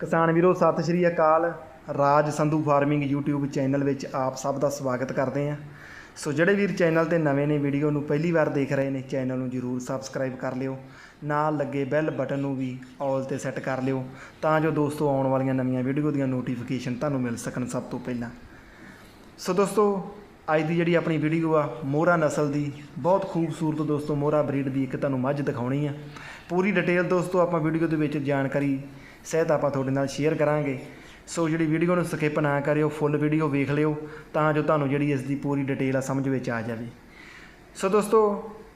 ਕਿਸਾਨ ਵੀਰੋ, ਸਤਿ ਸ਼੍ਰੀ ਅਕਾਲ। Raj Sandhu farming YouTube channel ਵਿੱਚ ਆਪ ਸਭ ਦਾ ਸਵਾਗਤ ਕਰਦੇ ਹਾਂ। ਸੋ ਜਿਹੜੇ ਵੀਰ ਚੈਨਲ ਤੇ ਨਵੇਂ ਨੇ, ਵੀਡੀਓ ਨੂੰ ਪਹਿਲੀ ਵਾਰ ਦੇਖ ਰਹੇ ਨੇ, ਚੈਨਲ ਨੂੰ ਜਰੂਰ ਸਬਸਕ੍ਰਾਈਬ ਕਰ ਲਿਓ। ਨਾਲ ਲੱਗੇ ਬੈਲ ਬਟਨ ਨੂੰ ਵੀ ਆਲ ਤੇ ਸੈੱਟ ਕਰ ਲਿਓ, ਤਾਂ ਜੋ ਦੋਸਤੋ ਆਉਣ ਵਾਲੀਆਂ ਨਵੀਆਂ ਵੀਡੀਓ ਦੀਆਂ ਨੋਟੀਫਿਕੇਸ਼ਨ ਤੁਹਾਨੂੰ ਮਿਲ ਸਕਣ ਸਭ ਤੋਂ ਪਹਿਲਾਂ। ਸੋ ਦੋਸਤੋ, ਅੱਜ ਦੀ ਜਿਹੜੀ ਆਪਣੀ ਵੀਡੀਓ ਆ, ਮੋਹਰਾ ਨਸਲ ਦੀ, ਬਹੁਤ ਖੂਬਸੂਰਤ ਦੋਸਤੋ ਮੋਹਰਾ ਬਰੀਡ ਦੀ ਇੱਕ ਤੁਹਾਨੂੰ ਮੱਝ ਦਿਖਾਉਣੀ ਆ। ਪੂਰੀ ਡਿਟੇਲ ਦੋਸਤੋ ਆਪਾਂ ਵੀਡੀਓ ਦੇ ਵਿੱਚ ਜਾਣਕਾਰੀ ਸਹਿਤ ਆਪਾਂ ਤੁਹਾਡੇ ਨਾਲ ਸ਼ੇਅਰ ਕਰਾਂਗੇ। ਸੋ ਜਿਹੜੀ ਵੀਡੀਓ ਨੂੰ ਸਕਿਪ ਨਾ ਕਰਿਓ ਫੁੱਲ ਵੀਡੀਓ ਵੇਖ ਲਿਓ, ਤਾਂ ਜੋ ਤੁਹਾਨੂੰ ਜਿਹੜੀ ਇਸ ਦੀ ਪੂਰੀ ਡਿਟੇਲ ਆ ਸਮਝ ਵਿੱਚ ਆ ਜਾਵੇ। ਸੋ ਦੋਸਤੋ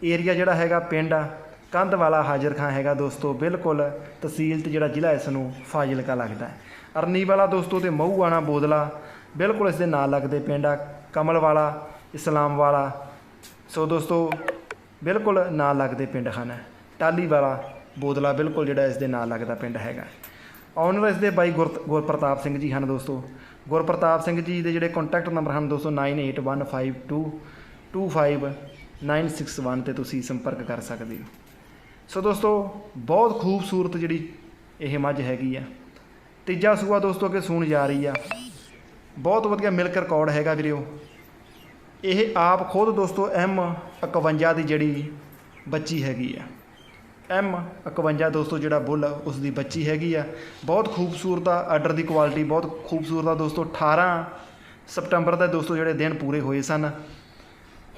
ਏਰੀਆ ਜਿਹੜਾ ਹੈਗਾ ਪਿੰਡ ਆ ਕੰਧ ਵਾਲਾ ਹਾਜ਼ਰ ਖਾਂ ਹੈਗਾ ਦੋਸਤੋ, ਬਿਲਕੁਲ ਤਹਿਸੀਲ ਤੇ ਜਿਹੜਾ ਜ਼ਿਲ੍ਹਾ ਇਸ ਨੂੰ ਫਾਜ਼ਿਲਕਾ ਲੱਗਦਾ ਹੈ। ਅਰਨੀ ਵਾਲਾ ਦੋਸਤੋ ਤੇ ਮਹੂ ਆਣਾ ਬੋਦਲਾ, ਬਿਲਕੁਲ ਇਸ ਦੇ ਨਾਲ ਲੱਗਦੇ ਪਿੰਡ ਆ ਕਮਲ ਵਾਲਾ ਇਸਲਾਮ ਵਾਲਾ ਸੋ ਦੋਸਤੋ, ਬਿਲਕੁਲ ਨਾਲ ਲੱਗਦੇ ਪਿੰਡ ਹਨ। ਟਾਲੀ ਵਾਲਾ ਬੋਦਲਾ ਬਿਲਕੁਲ ਜਿਹੜਾ ਇਸ ਦੇ ਨਾਲ ਲੱਗਦਾ ਪਿੰਡ ਹੈਗਾ। ਓਨਰ ਇਸ ਦੇ ਬਾਈ ਗੁਰ ਗੁਰਪ੍ਰਤਾਪ ਸਿੰਘ ਜੀ ਹਨ ਦੋਸਤੋ। ਗੁਰਪ੍ਰਤਾਪ ਸਿੰਘ ਜੀ ਦੇ ਜਿਹੜੇ ਕੰਟੈਕਟ ਨੰਬਰ ਹਨ ਦੋਸਤੋ 9815225961 ਤੇ ਤੁਸੀਂ ਸੰਪਰਕ ਕਰ ਸਕਦੇ ਹੋ। ਸੋ ਦੋਸਤੋ, ਬਹੁਤ ਖੂਬਸੂਰਤ ਜਿਹੜੀ ਇਹ ਮੱਝ ਹੈਗੀ ਆ। ਤੀਜਾ ਸੂਆ ਦੋਸਤੋ ਅੱਗੇ ਸੂਣ ਜਾ ਰਹੀ ਆ। ਬਹੁਤ ਵਧੀਆ ਮਿਲਕ ਰਿਕਾਰਡ ਹੈਗਾ ਵੀਰਿਓ। ਇਹ ਆਪ ਖੁਦ ਦੋਸਤੋ ਐਮ 51 ਦੀ ਜਿਹੜੀ ਬੱਚੀ ਹੈਗੀ ਆ। ਐਮ 51 ਦੋਸਤੋ ਜਿਹੜਾ ਬੁੱਲ ਉਸ ਦੀ ਬੱਚੀ ਹੈਗੀ ਆ। ਬਹੁਤ ਖੂਬਸੂਰਤ ਆ ਆਰਡਰ ਦੀ ਕੁਆਲਿਟੀ ਬਹੁਤ ਖੂਬਸੂਰਤ ਆ ਦੋਸਤੋ। 18 ਸਪਟੰਬਰ ਦਾ ਦੋਸਤੋ ਜਿਹੜੇ ਦਿਨ ਪੂਰੇ ਹੋਏ ਸਨ।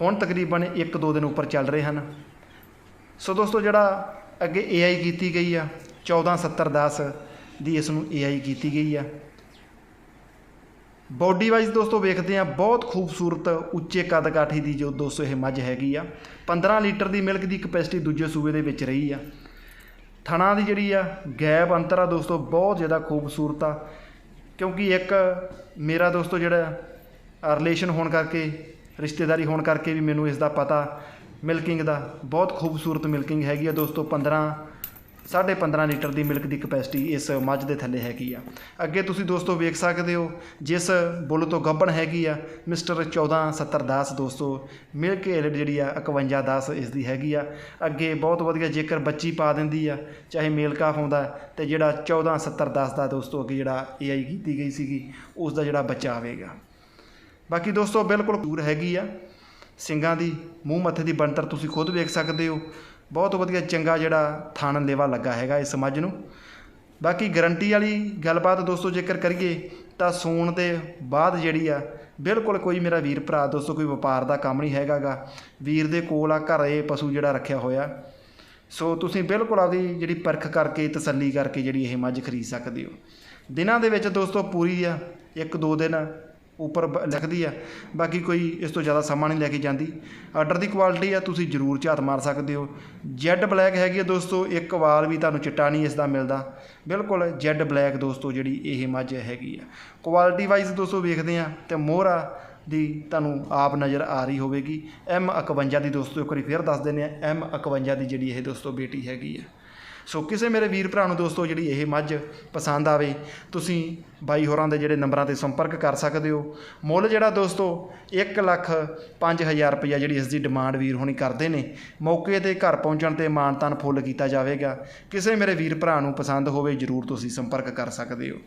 ਹੁਣ ਤਕਰੀਬਨ 1-2 ਦਿਨ ਉੱਪਰ ਚੱਲ ਰਹੇ ਹਨ। ਸੋ ਦੋਸਤੋ ਜਿਹੜਾ ਅੱਗੇ AI ਕੀਤੀ ਗਈ ਆ 147010 ਦੀ ਇਸ ਨੂੰ AI ਕੀਤੀ ਗਈ ਆ। ਬਾਡੀ ਵਾਈਜ਼ ਦੋਸਤੋ ਵੇਖਦੇ ਆ ਬਹੁਤ ਖੂਬਸੂਰਤ ਉੱਚੇ ਕੱਦ ਕਾਠੀ ਦੀ ਜੋ ਦੋਸਤੋ ਇਹ ਮੱਝ ਹੈਗੀ ਆ। 15 ਲੀਟਰ ਦੀ ਮਿਲਕ ਦੀ ਕਪੈਸਿਟੀ ਦੂਜੇ ਸੂਬੇ ਦੇ ਵਿੱਚ ਰਹੀ ਆ। ਥਣਾ ਦੀ ਜਿਹੜੀ ਆ ਗੈਪ ਅੰਤਰ ਆ ਦੋਸਤੋ, ਬਹੁਤ ਜ਼ਿਆਦਾ ਖੂਬਸੂਰਤ ਆ। ਕਿਉਂਕਿ ਇੱਕ ਮੇਰਾ ਦੋਸਤੋ ਜਿਹੜਾ ਰਿਲੇਸ਼ਨ ਹੋਣ ਕਰਕੇ, ਰਿਸ਼ਤੇਦਾਰੀ ਹੋਣ ਕਰਕੇ ਵੀ ਮੈਨੂੰ ਇਸ ਦਾ ਪਤਾ ਮਿਲਕਿੰਗ ਦਾ, ਬਹੁਤ ਖੂਬਸੂਰਤ ਮਿਲਕਿੰਗ ਹੈਗੀ ਆ ਦੋਸਤੋ 15 ਸਾਢੇ 15 ਲੀਟਰ ਦੀ ਮਿਲਕ ਦੀ ਕਪੈਸਿਟੀ ਇਸ ਮੱਝ ਦੇ ਥੱਲੇ ਹੈਗੀ ਆ। ਅੱਗੇ ਤੁਸੀਂ ਦੋਸਤੋ ਵੇਖ ਸਕਦੇ ਹੋ, ਜਿਸ ਬੁੱਲ ਤੋਂ ਗੱਬਣ ਹੈਗੀ ਆ, ਮਿਸਟਰ 147010 ਦੋਸਤੋ, ਮਿਲਕ ਏਲਡ ਜਿਹੜੀ ਆ 5110 ਇਸ ਦੀ ਹੈਗੀ ਆ। ਅੱਗੇ ਬਹੁਤ ਵਧੀਆ ਜੇਕਰ ਬੱਚੀ ਪਾ ਦਿੰਦੀ ਆ, ਚਾਹੇ ਮੇਲ ਕਾਫ ਆਉਂਦਾ ਤੇ ਜਿਹੜਾ 147010 ਦਾ ਦੋਸਤੋ ਅੱਗੇ ਜਿਹੜਾ AI ਕੀਤੀ ਗਈ ਸੀਗੀ ਉਸ ਦਾ ਜਿਹੜਾ ਬੱਚਾ ਆਵੇਗਾ। ਬਾਕੀ ਦੋਸਤੋ ਬਿਲਕੁਲ ਦੂਰ ਹੈਗੀ ਆ ਸਿੰਘਾਂ ਦੀ, ਮੂੰਹ ਮੱਥੇ ਦੀ ਬਣਤਰ ਤੁਸੀਂ ਖੁਦ ਵੇਖ ਸਕਦੇ ਹੋ। ਬਹੁਤ ਵਧੀਆ ਚੰਗਾ ਜਿਹੜਾ ਥਾਣ ਲੇਵਾ ਲੱਗਾ ਹੈਗਾ ਇਸ ਮੱਝ ਨੂੰ। ਬਾਕੀ ਗਰੰਟੀ ਵਾਲੀ ਗੱਲਬਾਤ ਦੋਸਤੋ ਜੇਕਰ ਕਰੀਏ ਤਾਂ ਸੂਣ ਦੇ ਬਾਅਦ ਜਿਹੜੀ ਆ, ਬਿਲਕੁਲ ਕੋਈ ਮੇਰਾ ਵੀਰ ਭਰਾ, ਦੋਸਤੋ ਕੋਈ ਵਪਾਰ ਦਾ ਕੰਮ ਨਹੀਂ ਹੈਗਾਗਾ। ਵੀਰ ਦੇ ਕੋਲ ਆ ਘਰੇ ਪਸ਼ੂ ਜਿਹੜਾ ਰੱਖਿਆ ਹੋਇਆ। ਸੋ ਤੁਸੀਂ ਬਿਲਕੁਲ ਆਪਦੀ ਜਿਹੜੀ ਪਰਖ ਕਰਕੇ, ਤਸੱਲੀ ਕਰਕੇ ਜਿਹੜੀ ਇਹ ਮੱਝ ਖਰੀਦ ਸਕਦੇ ਹੋ। ਦਿਨਾਂ ਦੇ ਵਿੱਚ ਦੋਸਤੋ ਪੂਰੀ ਆ, ਇੱਕ ਦੋ ਦਿਨ ਉੱਪਰ ਬ- ਲਿਖਦੀ ਆ। ਬਾਕੀ ਕੋਈ ਇਸ ਤੋਂ ਜ਼ਿਆਦਾ ਸਮਾਂ ਨਹੀਂ ਲੈ ਕੇ ਜਾਂਦੀ। ਆਰਡਰ ਦੀ ਕੁਆਲਿਟੀ ਆ, ਤੁਸੀਂ ਜ਼ਰੂਰ ਝਾਤ ਮਾਰ ਸਕਦੇ ਹੋ। ਜੈਡ ਬਲੈਕ ਹੈਗੀ ਆ ਦੋਸਤੋ, ਇੱਕ ਵਾਲ ਵੀ ਤੁਹਾਨੂੰ ਚਿੱਟਾ ਨਹੀਂ ਇਸ ਦਾ ਮਿਲਦਾ। ਬਿਲਕੁਲ ਜੈਡ ਬਲੈਕ ਦੋਸਤੋ, ਜਿਹੜੀ ਇਹ ਮੱਝ ਹੈਗੀ ਆ। ਕੁਆਲਿਟੀ ਵਾਈਜ਼ ਦੋਸਤੋ ਵੇਖਦੇ ਆ, ਤੇ ਮੋਹਰਾ ਦੀ ਤੁਹਾਨੂੰ ਆਪ ਨਜ਼ਰ ਆ ਰਹੀ ਹੋਵੇਗੀ। ਐਮ 51 ਦੀ ਦੋਸਤੋ, ਇੱਕ ਵਾਰੀ ਫੇਰ ਦੱਸ ਦਿੰਦੇ ਆ। ਐਮ 51 ਦੀ ਜਿਹੜੀ ਇਹ ਦੋਸਤੋ ਬੇਟੀ ਹੈਗੀ ਆ। ਸੋ ਕਿਸੇ ਮੇਰੇ ਵੀਰ ਭਰਾ ਨੂੰ ਦੋਸਤੋ ਜਿਹੜੀ ਇਹ ਮੱਝ ਪਸੰਦ ਆਵੇ, ਤੁਸੀਂ ਬਾਈ ਹੋਰਾਂ ਦੇ ਜਿਹੜੇ ਨੰਬਰਾਂ ਤੇ ਸੰਪਰਕ ਕਰ ਸਕਦੇ ਹੋ। ਮੁੱਲ ਜਿਹੜਾ ਦੋਸਤੋ 1 ਲੱਖ 5000 ਰੁਪਈਆ ਜਿਹੜੀ ਇਸ ਦੀ ਡਿਮਾਂਡ ਵੀਰ ਹੋਣੀ ਕਰਦੇ ਨੇ। ਮੌਕੇ ਤੇ ਘਰ ਪਹੁੰਚਣ ਤੇ ਮਾਨਤਾਨ ਫੁੱਲ ਕੀਤਾ ਜਾਵੇਗਾ। ਕਿਸੇ ਮੇਰੇ ਵੀਰ ਭਰਾ ਨੂੰ ਪਸੰਦ ਹੋਵੇ, ਜਰੂਰ ਤੁਸੀਂ ਸੰਪਰਕ ਕਰ ਸਕਦੇ ਹੋ।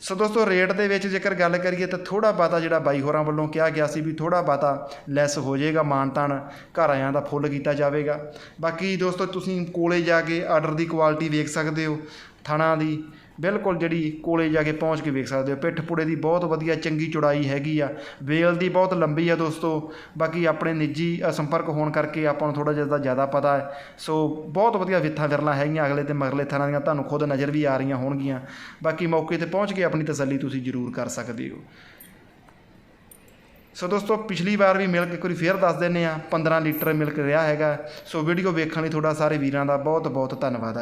ਸੋ ਦੋਸਤੋ ਰੇਟ ਦੇ ਵਿੱਚ ਜੇਕਰ ਗੱਲ ਕਰੀਏ ਤਾਂ ਥੋੜਾ ਬਾਤਾ ਜਿਹੜਾ ਬਾਈ ਹੋਰਾਂ ਵੱਲੋਂ ਕਿਹਾ ਗਿਆ ਸੀ ਵੀ ਥੋੜਾ ਬਾਤਾ ਲੈਸ ਹੋ ਜਾਏਗਾ ਮਾਨਤਾਨ ਘਰ ਆਇਆਂ ਦਾ ਫੁੱਲ ਕੀਤਾ ਜਾਵੇਗਾ। ਬਾਕੀ ਦੋਸਤੋ, ਤੁਸੀਂ ਕੋਲੇ ਜਾ ਕੇ ਆਰਡਰ ਦੀ ਕੁਆਲਿਟੀ ਵੇਖ ਸਕਦੇ ਹੋ, ਥਣਾ ਦੀ ਬਿਲਕੁਲ ਜਿਹੜੀ ਕੋਲੇ ਜਾ ਕੇ ਪਹੁੰਚ ਕੇ ਵੇਖ ਸਕਦੇ ਹੋ। ਪਿੱਠ ਪੁੜੇ ਦੀ ਬਹੁਤ ਵਧੀਆ ਚੰਗੀ ਚੌੜਾਈ ਹੈਗੀ ਆ। ਵੇਲ ਦੀ ਬਹੁਤ ਲੰਬੀ ਆ ਦੋਸਤੋ। ਬਾਕੀ ਆਪਣੇ ਨਿੱਜੀ ਅ, ਸੰਪਰਕ ਹੋਣ ਕਰਕੇ ਆਪਾਂ ਨੂੰ ਥੋੜਾ ਜਿਹਾ ਜ਼ਿਆਦਾ ਪਤਾ ਹੈ। ਸੋ ਬਹੁਤ ਵਧੀਆ ਵਿੱਥਾਂ ਵਿਰਲਾਂ ਹੈਗੀਆਂ ਅਗਲੇ ਤੇ ਮਗਰਲੇ ਥਾਂ ਦੀਆਂ। ਤੁਹਾਨੂੰ ਖੁਦ ਨਜ਼ਰ ਵੀ ਆ ਰਹੀਆਂ ਹੋਣਗੀਆਂ। ਬਾਕੀ ਮੌਕੇ ਤੇ ਪਹੁੰਚ ਕੇ ਆਪਣੀ ਤਸੱਲੀ ਤੁਸੀਂ ਜ਼ਰੂਰ ਕਰ ਸਕਦੇ ਹੋ। ਸੋ ਦੋਸਤੋ ਪਿਛਲੀ ਵਾਰ ਵੀ ਮਿਲ ਕੇ ਵਾਰੀ ਫੇਰ ਦੱਸ ਦਿੰਨੇ ਆ 15 ਲੀਟਰ ਮਿਲਕ ਰਿਹਾ ਹੈਗਾ। ਸੋ ਵੀਡੀਓ ਵੇਖਣ ਲਈ ਤੁਹਾਡਾ ਸਾਰੇ ਵੀਰਾਂ ਦਾ ਬਹੁਤ ਬਹੁਤ ਧੰਨਵਾਦ ਆ।